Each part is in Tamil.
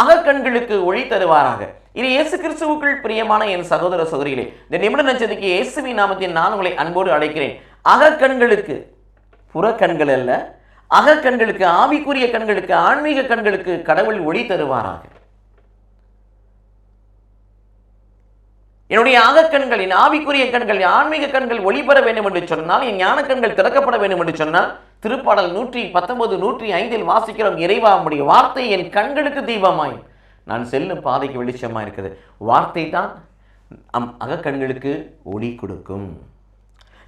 அகக்கண்களுக்கு ஒளி தருவாராக. இது இயேசு கிறிஸ்துவுக்குள் பிரியமான என் சகோதர சகோதரிகளே இந்த நிமிட நட்சத்திரக்கு இயேசுவி நாமத்தில் நான் உங்களை அன்போடு அழைக்கிறேன். அகக்கண்களுக்கு புறக்கண்கள் அல்ல அகக்கண்களுக்கு ஆவிக்குரிய கண்களுக்கு ஆன்மீக கண்களுக்கு கடவுள் ஒளி தருவாராக. என்னுடைய அகக்கண்கள் என் ஆவிக்குரிய கண்கள் ஆன்மீக கண்கள் ஒளிபெற வேண்டும் என்று சொன்னால் என் ஞான கண்கள் திறக்கப்பட வேண்டும் என்று சொன்னால் திருப்பாடல் நூற்றி பத்தொன்பது நூற்றி ஐந்தில் வாசிக்கிறோம் இறைவா உடைய வார்த்தை என் கண்களுக்கு தீபமாய். நான் செல்லும் பாதைக்கு வெளிச்சமா இருக்குது. வார்த்தை தான் நம் அகக்கண்களுக்கு ஒளி கொடுக்கும்.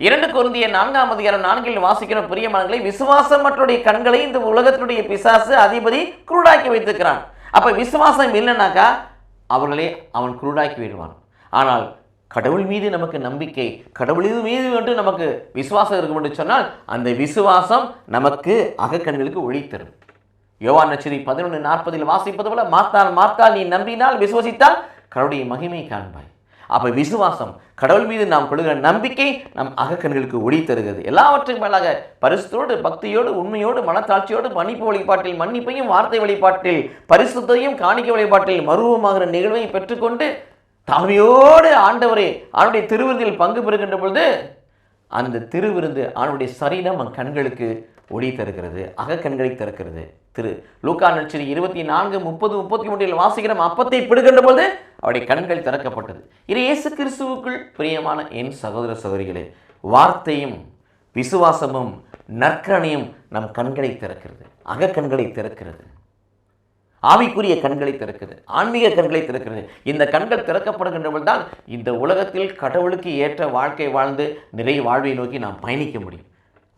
இரண்டு குருந்திய நான்காம் அதிகாரம் நான்கில் வாசிக்கிற பிரியமானங்களை விசுவாசம் மற்றைய கண்களை இந்த உலகத்தினுடைய பிசாசு அதிபதி குருடாக்கி வைத்திருக்கிறான். அப்ப விசுவாசம் இல்லைனாக்கா அவர்களே அவன் குருடாக்கி விடுவான் ஆனால் கடவுள் மீது நமக்கு நம்பிக்கை கடவுளின் மீது வந்து நமக்கு விசுவாசம் இருக்கும் என்று சொன்னால் அந்த விசுவாசம் நமக்கு அகக்கண்களுக்கு ஒளி தரும். யோவான் நச்சரி பதினொன்று நாற்பதில் வாசிப்பது போல மாத்தால் மாத்தால் நீ நம்பினால் விசுவசித்தால் கடவுளுடைய மகிமை காண்பாய். அப்போ விசுவாசம் கடவுள் மீது நாம் கொள்கிற நம்பிக்கை நம் அகக்கண்களுக்கு ஒளி தருகிறது. எல்லாவற்றுக்கும் மேலாக பரிசுத்தோடு பக்தியோடு உண்மையோடு மனத்தாட்சியோடு மன்னிப்பு வழிபாட்டில் மன்னிப்பையும் வார்த்தை வழிபாட்டில் பரிசுத்தையும் காணிக்க வழிபாட்டில் மருவமாகிற நிகழ்வை பெற்றுக்கொண்டு தாழ்மையோடு ஆண்டவரே அவனுடைய திருவிருந்தில் பங்கு பெறுகின்ற பொழுது அந்த திருவிருந்து அவனுடைய சரீரம் அந்த கண்களுக்கு ஒளி தருகிறது அகக்கண்களை திறக்கிறது. திரு லூக்கா நட்சரி இருபத்தி நான்கு முப்பது முப்பத்தி மூன்றில் வாசிக்கிறோம் அப்பத்தை பிடுகின்ற பொழுது அவருடைய கண்கள் திறக்கப்பட்டது. இது இயேசு கிறிஸ்துவுக்குள் பிரியமான என் சகோதர சகோதரிகளே வார்த்தையும் விசுவாசமும் நற்கரணையும் நம் கண்களை திறக்கிறது அகக்கண்களை திறக்கிறது. ஆவிக்குரிய கண்களை திறக்குது ஆன்மீக கண்களை திறக்கிறது இந்த கண்கள் திறக்கப்படுகின்றவர்கள் தான் இந்த உலகத்தில் கடவுளுக்கு ஏற்ற வாழ்க்கை வாழ்ந்து நிறைய வாழ்வை நோக்கி நாம் பயணிக்க முடியும்.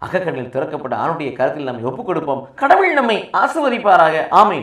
அகக்கண்ணில் திறக்கப்பட்ட ஆணுடைய கருத்தில் நாம் ஒப்புக் கொடுப்போம் கடவுள் நம்மை ஆசிர்வதிப்பாராக. ஆமை